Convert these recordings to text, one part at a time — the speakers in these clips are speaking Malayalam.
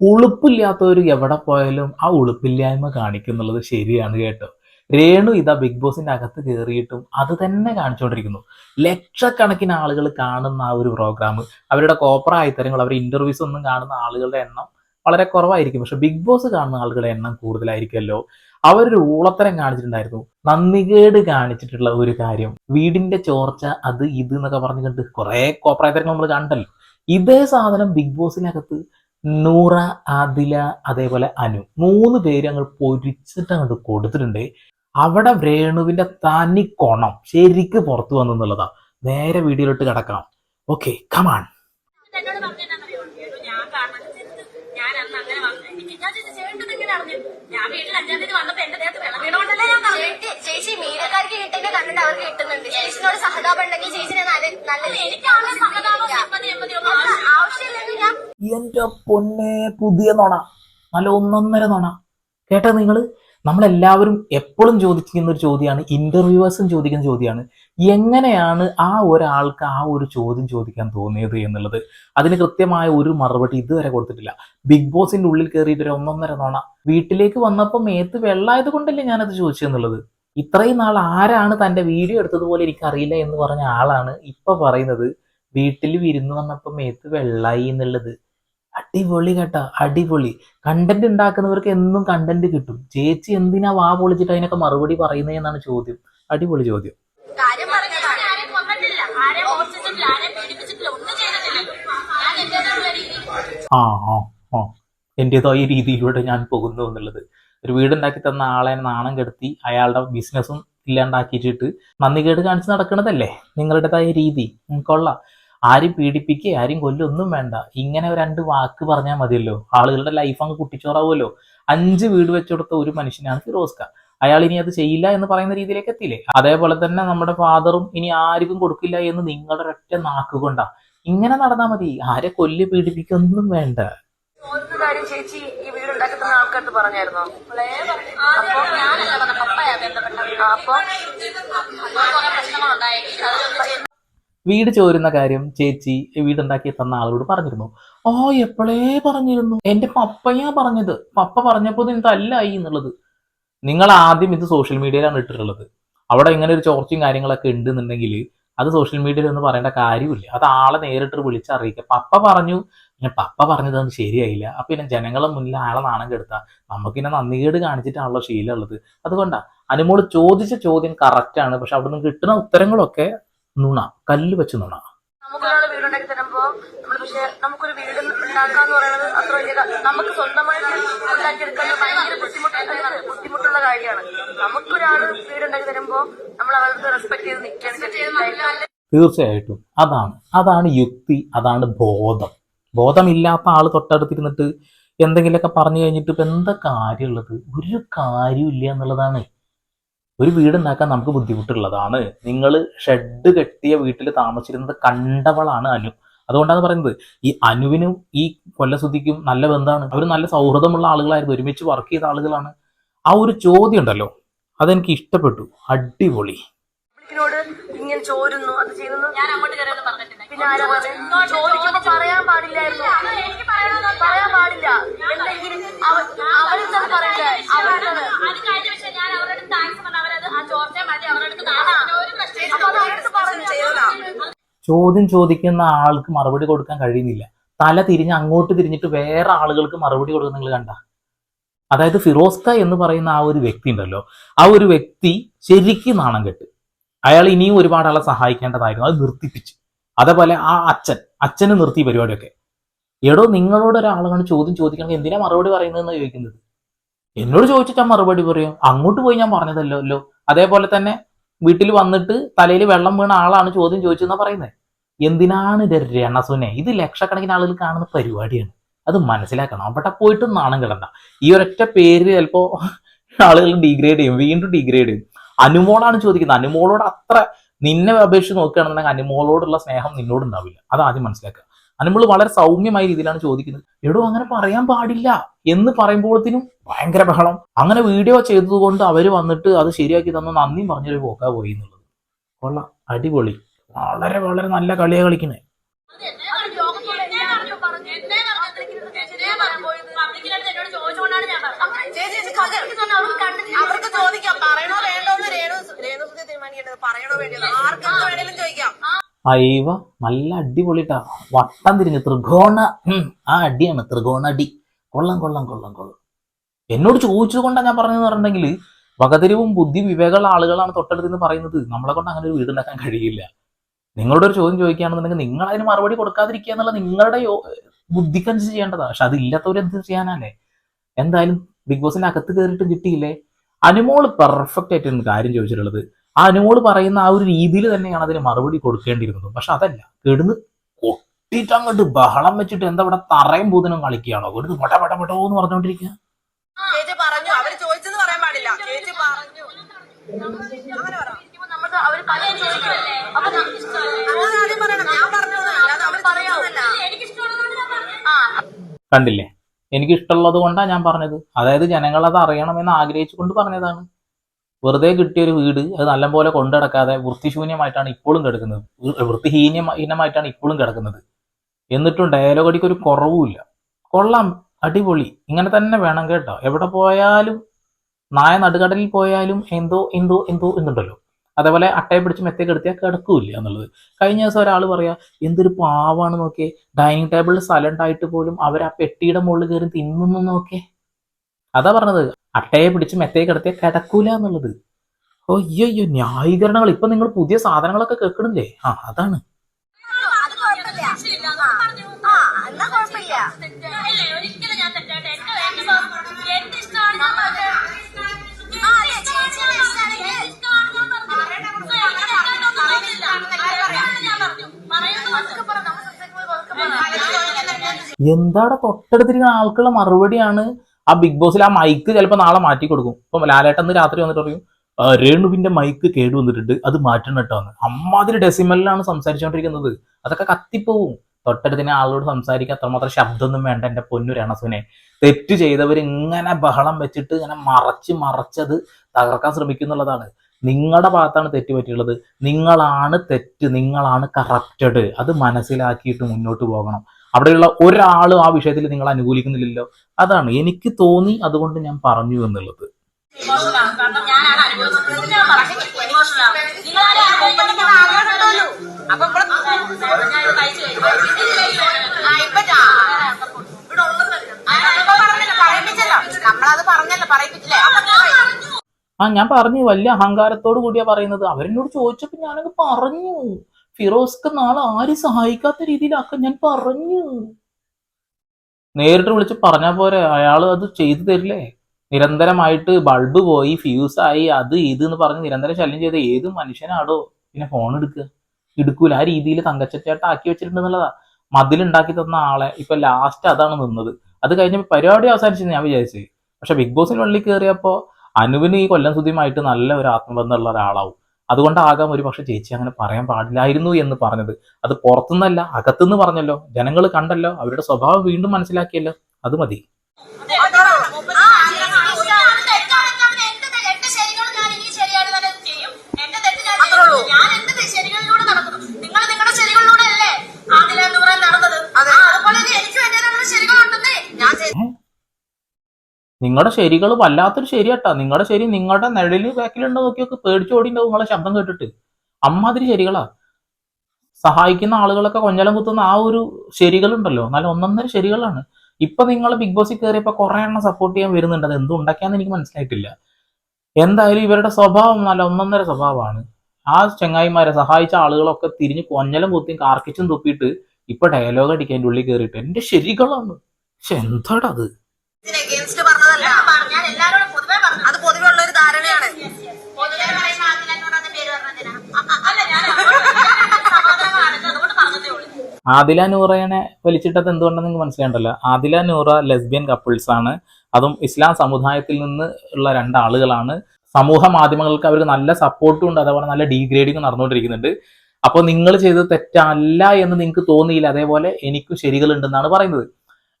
ഉളുപ്പില്ലാത്തവർ എവിടെ പോയാലും ആ ഉളുപ്പില്ലായ്മ കാണിക്കുന്നുള്ളത് ശരിയാണ് കേട്ടോ. രേണു ഇതാ ബിഗ് ബോസിന്റെ അകത്ത് കയറിയിട്ടും അത് തന്നെ കാണിച്ചുകൊണ്ടിരിക്കുന്നു. ലക്ഷക്കണക്കിന് ആളുകൾ കാണുന്ന ആ ഒരു പ്രോഗ്രാം അവരുടെ കോപ്പറ ആയിത്തരങ്ങൾ അവരുടെ ഇന്റർവ്യൂസ് ഒന്നും കാണുന്ന ആളുകളുടെ എണ്ണം വളരെ കുറവായിരിക്കും. പക്ഷെ ബിഗ് ബോസ് കാണുന്ന ആളുകളുടെ എണ്ണം കൂടുതലായിരിക്കുമല്ലോ. അവരൊരു ഊളത്തരം കാണിച്ചിട്ടുണ്ടായിരുന്നു. നന്ദികേട് കാണിച്ചിട്ടുള്ള ഒരു കാര്യം. വീടിന്റെ ചോർച്ച അത് ഇത് എന്നൊക്കെ പറഞ്ഞു കണ്ട് കുറെ കോപ്രായത്തരങ്ങൾ നമ്മൾ കണ്ടല്ലോ. ഇതേ സാധനം ബിഗ് ബോസിനകത്ത് നൂറ ആദില അതേപോലെ അനു. മൂന്ന് പേര് അങ്ങ് പൊരിച്ചിട്ട് അങ്ങോട്ട് കൊടുത്തിട്ടുണ്ട്. അവിടെ രേണുവിന്റെ തനി കൊണം ശരിക്ക് പുറത്തു വന്നു എന്നുള്ളതാ നേരെ വീഡിയോയിലോട്ട് കിടക്കാം ഓക്കെ കമാൺ ചേച്ചി മീനക്കാർക്ക് കിട്ടുന്ന കണ്ടിട്ട് അവർക്ക് കിട്ടുന്നുണ്ട്. ചേച്ചിനോട് സഹതാപം ഉണ്ടെങ്കിൽ ചേച്ചിനെ നല്ല എനിക്ക് എനിക്കാണ് സഹതാപം എന്റെ പൊന്നെ പുതിയ നുണ. നല്ല ഒന്നൊന്നര നുണ. കേട്ടോ നിങ്ങൾ നമ്മളെല്ലാവരും എപ്പോഴും ചോദിക്കുന്ന ഒരു ചോദ്യമാണ് ഇന്റർവ്യൂവേഴ്സും ചോദിക്കുന്ന ചോദ്യമാണ്. എങ്ങനെയാണ് ആ ഒരാൾക്ക് ആ ഒരു ചോദ്യം ചോദിക്കാൻ തോന്നിയത് എന്നുള്ളത്? അതിന് കൃത്യമായ ഒരു മറുപടി ഇതുവരെ കൊടുത്തിട്ടില്ല. ബിഗ് ബോസിന്റെ ഉള്ളിൽ കയറിയിട്ട് ഒരു ഒന്നൊന്നര നോണ. വീട്ടിലേക്ക് വന്നപ്പോൾ മേത്ത് വെള്ളമായത് കൊണ്ടല്ലേ ഞാനത് ചോദിച്ചെന്നുള്ളത് ഇത്രയും നാൾ ആരാണ് തന്റെ വീഡിയോ എടുത്തതുപോലെ എനിക്കറിയില്ല എന്ന് പറഞ്ഞ ആളാണ് ഇപ്പൊ പറയുന്നത്. വീട്ടിൽ വിരുന്ന് വന്നപ്പോൾ മേത്ത് വെള്ളായി എന്നുള്ളത്. അടിപൊളി കേട്ടോ അടിപൊളി. കണ്ടന്റ് ഉണ്ടാക്കുന്നവർക്ക് എന്നും കണ്ടന്റ് കിട്ടും. ചേച്ചി എന്തിനാ വാ പൊളിച്ചിട്ട് അതിനൊക്കെ മറുപടി പറയുന്നതെന്നാണ് ചോദ്യം. അടിപൊളി ചോദ്യം. ഈ ആ ആ ആ. എന്റെതായ രീതിയിലൂടെ ഞാൻ പോകുന്നു എന്നുള്ളത്. ഒരു വീടുണ്ടാക്കി തന്ന ആളെ നാണം കെടുത്തി അയാളുടെ ബിസിനസ്സും ഇല്ലാണ്ടാക്കിയിട്ട് നന്ദികേട് കാണിച്ച് നടക്കണതല്ലേ? നിങ്ങളുടേതായ രീതി. കൊള്ളാം. ആരും പീഡിപ്പിക്കുക ആരും കൊല്ലൊന്നും വേണ്ട ഇങ്ങനെ രണ്ട് വാക്ക് പറഞ്ഞാൽ മതിയല്ലോ ആളുകളുടെ ലൈഫ് അങ്ങ് കുട്ടിച്ചോറാവുമല്ലോ അഞ്ച് വീട് വെച്ചുകൊടുത്ത ഒരു മനുഷ്യനാണ് ഫിറോസ്ക അയാൾ ഇനി അത് ചെയ്യില്ല എന്ന് പറയുന്ന രീതിയിലേക്ക് എത്തിയില്ലേ അതേപോലെ തന്നെ നമ്മുടെ ഫാദറും ഇനി ആർക്കും കൊടുക്കില്ല എന്ന് നിങ്ങളുടെ ഒരൊറ്റ നാക്കുകൊണ്ടാ ഇങ്ങനെ നടന്നാൽ മതി ആരെ കൊല്ലി പീഡിപ്പിക്കൊന്നും വേണ്ട ഒരു കാര്യം ചേച്ചി ഈ വീട് ഉണ്ടാക്കി തന്ന ആൾക്കാർക്ക് പറഞ്ഞായിരുന്നോ ആദ്യം ഞാനല്ല പറഞ്ഞ പപ്പയാ ബന്ധപ്പെട്ടത് അപ്പൊ പ്രശ്നങ്ങളുണ്ടായി വീട് ചോരുന്ന കാര്യം ചേച്ചി വീടുണ്ടാക്കി തന്ന ആളോട് പറഞ്ഞിരുന്നു. ഓ എപ്പോഴേ പറഞ്ഞിരുന്നു? എന്റെ പപ്പയാ പറഞ്ഞത്. പപ്പ പറഞ്ഞപ്പോൾ ഇത് തല്ലായി എന്നുള്ളത്. നിങ്ങൾ ആദ്യം ഇത് സോഷ്യൽ മീഡിയയിലാണ് ഇട്ടിട്ടുള്ളത്. അവിടെ ഇങ്ങനെ ഒരു ചോർച്ചയും കാര്യങ്ങളൊക്കെ ഉണ്ടെന്നുണ്ടെങ്കിൽ അത് സോഷ്യൽ മീഡിയയിൽ ഒന്നും പറയേണ്ട കാര്യമില്ല. അത് ആളെ നേരിട്ട് വിളിച്ചറിയിക്കുക പപ്പ പറഞ്ഞു പിന്നെ പപ്പ പറഞ്ഞതൊന്നും ശരിയായില്ല. അപ്പൊ പിന്നെ ജനങ്ങളെ മുന്നിൽ ആളെ നാണം കെടുത്താ. നമുക്കിന്നെ നന്ദികേട് കാണിച്ചിട്ടാണല്ലോ ശീലമുള്ളത് അതുകൊണ്ടാ അനുമോൾ ചോദിച്ച ചോദ്യം കറക്റ്റ് ആണ്. പക്ഷെ അവിടെ നിന്ന് കിട്ടുന്ന ഉത്തരങ്ങളൊക്കെ നുണ കല്ല് വെച്ച് നുണ. നമുക്കൊരാൾ തരുമ്പോ നമ്മൾ പക്ഷെ നമുക്കൊരു വീട് ഉണ്ടാക്കാന്ന് പറയുന്നത് അത്ര വലിയ ക- നമുക്ക് സ്വന്തമായിട്ട് ഉണ്ടാക്കിയെടുക്കാൻ ഭയങ്കര ബുദ്ധിമുട്ടുള്ള ബുദ്ധിമുട്ടുള്ള കാര്യമാണ്. നമുക്കൊരാൾ വീട് ഉണ്ടാക്കി തരുമ്പോ നമ്മൾ അവർക്ക് റെസ്പെക്ട് ചെയ്ത് തീർച്ചയായിട്ടും. അതാണ്. അതാണ് യുക്തി അതാണ് ബോധം. ബോധമില്ലാത്ത ആൾ തൊട്ടടുത്തിരുന്നിട്ട് എന്തെങ്കിലുമൊക്കെ പറഞ്ഞു കഴിഞ്ഞിട്ട് ഇപ്പൊ എന്താ കാര്യമുള്ളത്? ഒരു കാര്യമില്ല എന്നുള്ളതാണ്. ഒരു വീടുണ്ടാക്കാൻ നമുക്ക് ബുദ്ധിമുട്ടുള്ളതാണ്. നിങ്ങൾ ഷെഡ് കെട്ടിയ വീട്ടിൽ താമസിച്ചിരുന്നത് കണ്ടവളാണ് അനു. അതുകൊണ്ടാണ് പറയുന്നത് ഈ അനുവിനും ഈ കൊല്ലസുദ്ധിക്കും നല്ല ബന്ധമാണ്. അവർ നല്ല സൗഹൃദമുള്ള ആളുകളായിരുന്നു ഒരുമിച്ച് വർക്ക് ചെയ്ത ആളുകളാണ്. ആ ഒരു ചോദ്യം ഉണ്ടല്ലോ അതെനിക്ക് ഇഷ്ടപ്പെട്ടു. അടിപൊളി. പബ്ലിക്കിനോട് ഇങ്ങനെ ചോരുന്നു അത് ചെയ്യുന്നു. ഞാൻ അങ്ങോട്ട് പിന്നെ ആരാ പറയുന്നത് ചോദിക്കുമ്പോ പറയാൻ പാടില്ലായിരുന്നു. എനിക്ക് പറയാൻ പാടില്ല. എന്തെങ്കിലും പറയണ്ടേ? അവരെന്താണ് അത് കഴിഞ്ഞ പക്ഷേ ഞാൻ അവരുടെ അടുത്ത് താങ്ക്സ് പറഞ്ഞു അവരത് ആ ചോർച്ചയെ മാറ്റി അവരുടെ അടുത്ത് നാളെ ഒരു പ്രശ്നം അപ്പൊ അത് അവരുടെ പറഞ്ഞു ചോദ്യം ചോദിക്കുന്ന ആൾക്ക് മറുപടി കൊടുക്കാൻ കഴിയുന്നില്ല. തല തിരിഞ്ഞ് അങ്ങോട്ട് തിരിഞ്ഞിട്ട് വേറെ ആളുകൾക്ക് മറുപടി കൊടുക്കുന്ന നിങ്ങൾ കണ്ട? അതായത് ഫിറോസ്ക എന്ന് പറയുന്ന ആ ഒരു വ്യക്തി ഉണ്ടല്ലോ. ആ ഒരു വ്യക്തി ശരിക്കും നാണം കെട്ട്. അയാൾ ഇനിയും ഒരുപാട് ആളെ സഹായിക്കേണ്ടതായിരുന്നു. അത് നിർത്തിപ്പിച്ചു. അതേപോലെ ആ അച്ഛൻ അച്ഛന് നിർത്തി പരിപാടിയൊക്കെ. എടോ നിങ്ങളോട് ഒരാളാണ് ചോദ്യം ചോദിക്കണമെങ്കിൽ എന്തിനാ മറുപടി പറയുന്നതെന്ന് ചോദിക്കുന്നത്? എന്നോട് ചോദിച്ചിട്ട് മറുപടി പറയും. അങ്ങോട്ട് പോയി ഞാൻ പറഞ്ഞതല്ലോ. അല്ലോ അതേപോലെ തന്നെ വീട്ടിൽ വന്നിട്ട് തലയിൽ വെള്ളം വീണ ആളാണ് ചോദ്യം ചോദിച്ചതെന്നാണ് പറയുന്നത് എന്തിനാണ് ഇത് രണസുനെ ഇത് ലക്ഷക്കണക്കിന് ആളുകൾ കാണുന്ന പരിപാടിയാണ്. അത് മനസ്സിലാക്കണം. അവിടെ പോയിട്ട് നാണം കിടണ്ട ഈ ഒരൊറ്റ പേര് ചിലപ്പോ ആളുകൾ ഡിഗ്രേഡ് ചെയ്യും. വീണ്ടും ഡിഗ്രേഡ് ചെയ്യും. അനുമോളാണ് ചോദിക്കുന്നത്. അനുമോളോട് അത്ര നിന്നെ അപേക്ഷിച്ച് നോക്കുകയാണെന്നുണ്ടെങ്കിൽ അനുമോളോടുള്ള സ്നേഹം നിന്നോട് ഉണ്ടാവില്ല. അത് ആദ്യം മനസ്സിലാക്കുക. അനുമോൾ വളരെ സൗമ്യമായ രീതിയിലാണ് ചോദിക്കുന്നത്. എടോ അങ്ങനെ പറയാൻ പാടില്ല എന്ന് പറയുമ്പോഴത്തേനും ഭയങ്കര ബഹളം. അങ്ങനെ വീഡിയോ ചെയ്തതുകൊണ്ട് അവർ വന്നിട്ട് അത് ശരിയാക്കി തന്ന നന്ദി പറഞ്ഞൊരു പോക്കാ പോയി എന്നുള്ളത്. കൊള്ളാം. അടിപൊളി. വളരെ വളരെ നല്ല കളിയാ കളിക്കുന്നത് അവർക്ക് ചോദിക്കാം തീരുമാനിക്കേണ്ടത് ചോദിക്കാം. അയവ നല്ല അടിപൊളിട്ടാ. വട്ടം തിരിഞ്ഞ് ത്രികോണ ആ അടിയാണ് ത്രികോണ അടി കൊള്ളം കൊള്ളം കൊള്ളം കൊള്ളം. എന്നോട് ചോദിച്ചുകൊണ്ടാ ഞാൻ പറഞ്ഞെന്ന് പറഞ്ഞിട്ടുണ്ടെങ്കിൽ വകതിരിവും ബുദ്ധി വിവേകമുള്ള ആളുകളാണ് തൊട്ടടുത്ത് പറയുന്നത്. നമ്മളെ കൊണ്ട് അങ്ങനെ ഒരു വീടുണ്ടാക്കാൻ കഴിയില്ല. നിങ്ങളോട് ഒരു ചോദ്യം ചോദിക്കുകയാണെന്നുണ്ടെങ്കിൽ നിങ്ങൾ അതിന് മറുപടി കൊടുക്കാതിരിക്കുക എന്നുള്ള നിങ്ങളുടെ ബുദ്ധിക്കനുസരിച്ച് ചെയ്യേണ്ടതാ. പക്ഷെ അതില്ലാത്തവർ എന്ത് ചെയ്യാനല്ലേ എന്തായാലും ബിഗ് ബോസിന്റെ അകത്ത് കയറിയിട്ട് കിട്ടിയില്ലേ? അനുമോൾ പെർഫെക്റ്റ് ആയിട്ടാണ് കാര്യം ചോദിച്ചിട്ടുള്ളത്. ആ അനുമോൾ പറയുന്ന ആ ഒരു രീതിയിൽ തന്നെയാണ് അതിന് മറുപടി കൊടുക്കേണ്ടിയിരുന്നത്. പക്ഷെ അതല്ല കിടന്ന് കൊട്ടിട്ട് അങ്ങോട്ട് ബഹളം വെച്ചിട്ട് എന്താ ഇവിടെ തറയും പൂതനും കളിക്കുകയാണോ? ഒരു പട പട പടോ എന്ന് പറഞ്ഞുകൊണ്ടിരിക്കുക. ചേച്ചി പറഞ്ഞു. അവർ ചോദിച്ചെന്ന് പറയാൻ പാടില്ല. ചേച്ചി പറഞ്ഞു. അവർ പറയാവല്ല കണ്ടില്ലേ എനിക്ക് ഇഷ്ടമുള്ളത് കൊണ്ടാണ് ഞാൻ പറഞ്ഞത് അതായത് ജനങ്ങൾ അത് അറിയണമെന്ന് ആഗ്രഹിച്ചുകൊണ്ട് പറഞ്ഞതാണ്. വെറുതെ കിട്ടിയ ഒരു വീട് അത് നല്ലപോലെ കൊണ്ടുനടക്കാതെ വൃത്തിശൂന്യമായിട്ടാണ് ഇപ്പോഴും കിടക്കുന്നത്. വൃത്തിഹീനമായിട്ടാണ് ഇപ്പോഴും കിടക്കുന്നത്. എന്നിട്ടും ഡയലോഗ് അടിക്ക് ഒരു കുറവുമില്ല. കൊള്ളാം. അടിപൊളി. ഇങ്ങനെ തന്നെ വേണം കേട്ടോ. എവിടെ പോയാലും നായ നടുകടലിൽ പോയാലും എന്തോ എന്തോ എന്തോ എന്നുണ്ടല്ലോ. അതേപോലെ അട്ടയെ പിടിച്ച് മെത്തേ കെടുത്തിയാൽ കിടക്കൂല എന്നുള്ളത്. കഴിഞ്ഞ ദിവസം ഒരാൾ പറയാ എന്തൊരു പാവാണ് നോക്കിയേ. ഡൈനിങ് ടേബിളിൽ സ്ഥലം ഉണ്ടായിട്ട് പോലും അവർ ആ പെട്ടിയുടെ മുകളിൽ കയറി തിന്നുന്നു നോക്കേ അതാ പറഞ്ഞത്. അട്ടയെ പിടിച്ച് മെത്തേ കിടത്തിയാൽ കിടക്കൂല എന്നുള്ളത്. ഓ അയ്യോ അയ്യോ ന്യായീകരണങ്ങൾ. ഇപ്പൊ നിങ്ങൾ പുതിയ സാധനങ്ങളൊക്കെ കേൾക്കണില്ലേ? ആ അതാണ്. ഒരിക്കലും ഞാൻ തെറ്റായിട്ട് എന്റെ എന്റെ സ്വ- എന്റെ ഇഷ്ടമാണ് ഞാൻ എന്താണ് തൊട്ടടുത്തിരിക്കുന്ന ആൾക്കുള്ള മറുപടിയാണ് ആ ബിഗ് ബോസിൽ ആ മൈക്ക് ചിലപ്പോൾ നാളെ മാറ്റി കൊടുക്കും. ഇപ്പം ലാലേട്ടന്ന് രാത്രി വന്നിട്ട് പറയും രേണുവിന്റെ മൈക്ക് കേട് വന്നിട്ടുണ്ട് അത് മാറ്റണം കേട്ടോ എന്ന്. അമ്മാതിരി ഡെസിമലിലാണ് സംസാരിച്ചുകൊണ്ടിരിക്കുന്നത് അതൊക്കെ കത്തിപ്പോവും. തൊട്ടടുത്തിനെ ആളോട് സംസാരിക്കാൻ അത്രമാത്രം ശബ്ദമൊന്നും വേണ്ട എന്റെ പൊന്നു രണസുനെ. തെറ്റ് ചെയ്തവർ ഇങ്ങനെ ബഹളം വെച്ചിട്ട് ഇങ്ങനെ മറച്ച് മറച്ചത് തകർക്കാൻ ശ്രമിക്കുന്നുള്ളതാണ്. നിങ്ങളുടെ ഭാഗത്താണ് തെറ്റ് പറ്റിയുള്ളത് നിങ്ങളാണ് തെറ്റ് നിങ്ങളാണ് കറപ്റ്റഡ് അത് മനസ്സിലാക്കിയിട്ട് മുന്നോട്ട് പോകണം. അവിടെയുള്ള ഒരാളും ആ വിഷയത്തിൽ നിങ്ങൾ അനുകൂലിക്കുന്നില്ലല്ലോ. അതാണ്. എനിക്ക് തോന്നി അതുകൊണ്ട് ഞാൻ പറഞ്ഞു എന്നുള്ളത്. കാരണം ഞാനാണ് ഞാൻ പറഞ്ഞു ആഗ്രഹമുണ്ടല്ലോ അപ്പൊ ഇവിടെ ഞാൻ തയ്ച്ചു പറഞ്ഞല്ലോ പറയിപ്പിച്ചല്ലോ. നമ്മളത് പറഞ്ഞല്ലോ. പറയിപ്പിച്ചില്ലേ? അപ്പൊ ഞാൻ പറഞ്ഞു. ആ ഞാൻ പറഞ്ഞു. വലിയ അഹങ്കാരത്തോട് കൂടിയാ പറയുന്നത്. അവരെന്നോട് ചോദിച്ചപ്പോ ഞാനത് പറഞ്ഞു. ഫിറോസ്ക്ക് നാളെ ആരും സഹായിക്കാത്ത രീതിയിലാക്കാൻ ഞാൻ പറഞ്ഞു. നേരിട്ട് വിളിച്ച് പറഞ്ഞാ പോരെ അയാൾ അത് ചെയ്തു തരില്ലേ? നിരന്തരമായിട്ട് ബൾബ് പോയി ഫ്യൂസ് ആയി അത് ഇത് എന്ന് പറഞ്ഞ് നിരന്തരം ശല്യം ചെയ്ത ഏത് മനുഷ്യനാടോ? പിന്നെ ഫോൺ എടുക്കുക എടുക്കൂല. ആ രീതിയിൽ തങ്കച്ചേട്ട ആക്കി വെച്ചിട്ടുണ്ടെന്നുള്ളതാ. മതിലുണ്ടാക്കി തന്ന ആളെ. ഇപ്പൊ ലാസ്റ്റ് അതാണ് നിന്നത്. അത് കഴിഞ്ഞപ്പോൾ പരിപാടി അവസാനിച്ചെന്ന് ഞാൻ വിചാരിച്ചു. പക്ഷെ ബിഗ് ബോസിന് വള്ളി കയറിയപ്പോ അനുവിന് ഈ കൊല്ലം സുധിയുമായിട്ട് നല്ല ഒരു ആത്മബന്ധമുള്ള ഒരാളാവും. അതുകൊണ്ടാകാം ഒരു പക്ഷെ ചേച്ചി അങ്ങനെ പറയാൻ പാടില്ലായിരുന്നു എന്ന് പറഞ്ഞത്. അത് പുറത്തുനിന്നല്ല അകത്തുനിന്ന് പറഞ്ഞല്ലോ. ജനങ്ങൾ കണ്ടല്ലോ അവരുടെ സ്വഭാവം വീണ്ടും മനസ്സിലാക്കിയല്ലോ. അത് മതി ആ ഇഷ്ടമാണ് തെറ്റാണെന്നാണ് എന്റെ തെ- എന്റെ ശരികൾ ഞാൻ ഇനി ശരിയാണ് തന്നെ ചെയ്യും എന്റെ തെറ്റ് ഞാൻ അത്രേ ഉള്ളൂ. ചെയ്യും. ഞാൻ എന്റെ തെ- ശരികളിലൂടെ നടക്കുന്നു നിങ്ങൾ നിങ്ങളുടെ ശരികളിലൂടെ അല്ലേ ആദില നൂറൻ നടന്നത് അതെ. ആ, അതുപോലെ തന്നെ എനിക്കും എന്റേതായ ശരികളുണ്ടെന്നേ ഞാൻ ചെയ്തു നിങ്ങളുടെ ശരികൾ വല്ലാത്തൊരു ശരിയാട്ടാ. നിങ്ങളുടെ ശരി നിങ്ങളുടെ നിഴലിൽ ബാക്കിലുണ്ടോ നോക്കിയൊക്കെ പേടിച്ചു പേടിച്ചോടിണ്ടാവും നിങ്ങളെ ശബ്ദം കേട്ടിട്ട്. അമ്മാതിരി ശരികളാ. സഹായിക്കുന്ന ആളുകളൊക്കെ കൊഞ്ഞലം കുത്തുന്ന ആ ഒരു ശരികളുണ്ടല്ലോ. നല്ല ഒന്നൊന്നര ശരികളാണ്. ഇപ്പൊ നിങ്ങൾ ബിഗ് ബോസിൽ കയറിയപ്പോ കുറെ എണ്ണം സപ്പോർട്ട് ചെയ്യാൻ വരുന്നുണ്ട്. അത് എന്തും ഉണ്ടാക്കിയാന്ന് എനിക്ക് മനസ്സിലായിട്ടില്ല. എന്തായാലും ഇവരുടെ സ്വഭാവം നല്ല ഒന്നൊന്നര സ്വഭാവമാണ്. ആ ചങ്ങായിമാരെ സഹായിച്ച ആളുകളൊക്കെ തിരിഞ്ഞ് കൊഞ്ഞലം കുത്തിയും കാർക്കിച്ചും തുപ്പിയിട്ട് ഇപ്പൊ ഡയലോഗ് അടിക്കാൻ ഉള്ളിൽ കയറിയിട്ട് എന്റെ ശരികളാണ് പക്ഷെ എന്താടാ പറഞ്ഞതല്ല. ഞാൻ എല്ലാവരോടും പൊതുവെ പറഞ്ഞു. അത് പൊതുവെയുള്ള ഒരു ധാരണയാണ്. പൊതുവെ പറയുന്ന പേര് പറഞ്ഞതിനാ? അല്ല ഞാൻ അതുകൊണ്ട് പറഞ്ഞതേ ഉള്ളൂ. ആദില നൂറയെ വലിച്ചിട്ടത് എന്തുകൊണ്ടെന്ന് നിങ്ങൾക്ക് മനസ്സിലാണ്ടല്ലോ ആദില നൂറ ലെസ്ബിയൻ കപ്പിൾസ് ആണ്. അതും ഇസ്ലാം സമുദായത്തിൽ നിന്ന് ഉള്ള രണ്ടാളുകളാണ്. സമൂഹ മാധ്യമങ്ങൾക്ക് അവർക്ക് നല്ല സപ്പോർട്ടും ഉണ്ട്. അതേപോലെ നല്ല ഡീഗ്രേഡിങ് നടന്നുകൊണ്ടിരിക്കുന്നുണ്ട്. അപ്പോൾ നിങ്ങൾ ചെയ്തത് തെറ്റല്ല എന്ന് നിങ്ങൾക്ക് തോന്നിയില്ല. അതേപോലെ എനിക്കും ശരികളുണ്ടെന്നാണ് പറയുന്നത്.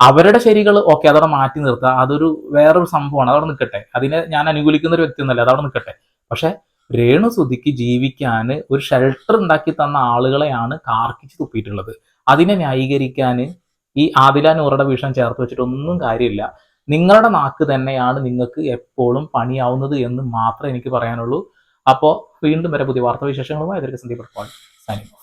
അവരുടെ ശരികൾ ഓക്കെ അതവിടെ മാറ്റി നിർത്തുക അതൊരു വേറൊരു സംഭവമാണ്. അതവിടെ നിൽക്കട്ടെ. അതിനെ ഞാൻ അനുകൂലിക്കുന്ന ഒരു വ്യക്തി വ്യക്തിയൊന്നുമല്ല. അതവിടെ നിൽക്കട്ടെ. പക്ഷെ രേണു സുധിക്ക് ജീവിക്കാൻ ഒരു ഷെൽട്ടർ ഉണ്ടാക്കി തന്ന ആളുകളെയാണ് കാർക്കിച്ച് തുപ്പിയിട്ടുള്ളത്. അതിനെ ന്യായീകരിക്കാൻ ഈ ആദില നൂറുടെ വിഷയം ചേർത്ത് വെച്ചിട്ടൊന്നും കാര്യമില്ല. നിങ്ങളുടെ നാക്ക് തന്നെയാണ് നിങ്ങൾക്ക് എപ്പോഴും പണിയാവുന്നത് എന്ന് മാത്രമേ എനിക്ക് പറയാനുള്ളൂ. അപ്പോൾ വീണ്ടും വരെ പുതിയ വാർത്താവിശേഷങ്ങളുമായി അതിലേക്ക് സൈനിങ് ഓഫ്